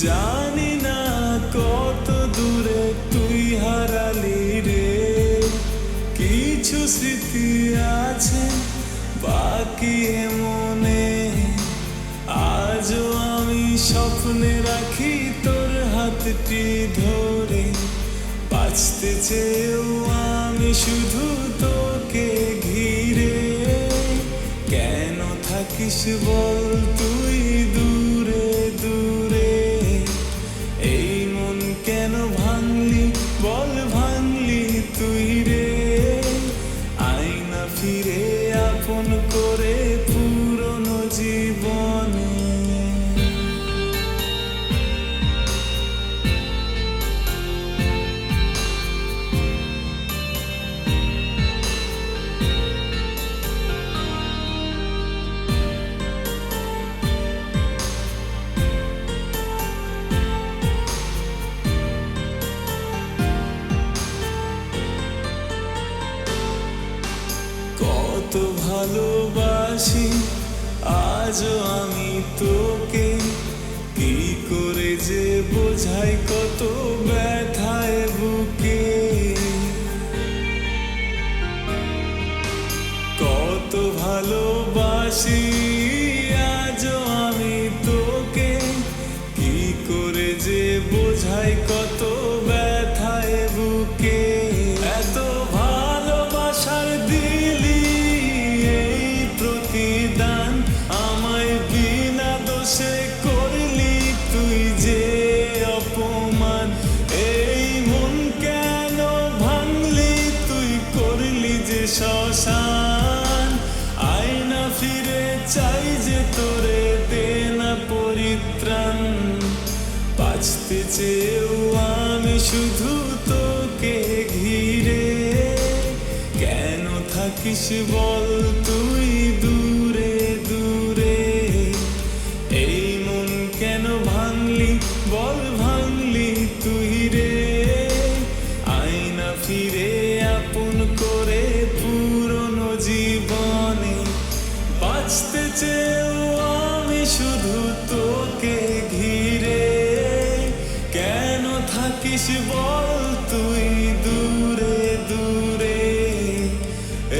জানি না কত দূরে তুই হারালি রে। কিছু স্মৃতি আছে, বাকি মনে আজও আমি স্বপ্নে রাখি তোর হাতটি ধরে। বাঁচতে চেয়েও আমি শুধু তোকে ঘিরে। কেন থাকিস বল ভালোবাসি, আজও আমি তোকে। কি করে যে বোঝাই কত ব্যথায় বুকে। কত ভালোবাসি, আজও আমি তোকে। কি করে যে বোঝাই কত শ্মশান। আয়না ফিরে চাই যে তোরে দেনা পরিত্রাণ। বাঁচতে চেয়েও আমি শুধু তোকে ঘিরে। কেন থাকিস বল তুই বাঁচতে চেয়েও আমি শুধু তোকে ঘিরে। কেন থাকিস বল তুই দূরে দূরে?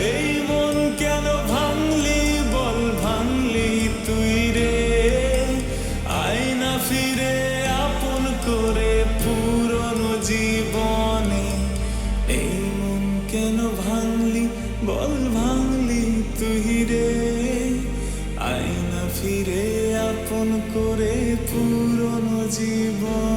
এই মন কেন ভাঙলি বল ভাঙলি তুই রে? আয়না ফিরে আপন করে পুরনো জীবনে এই মন কেন ভাঙলি বল পুরনো জীবন।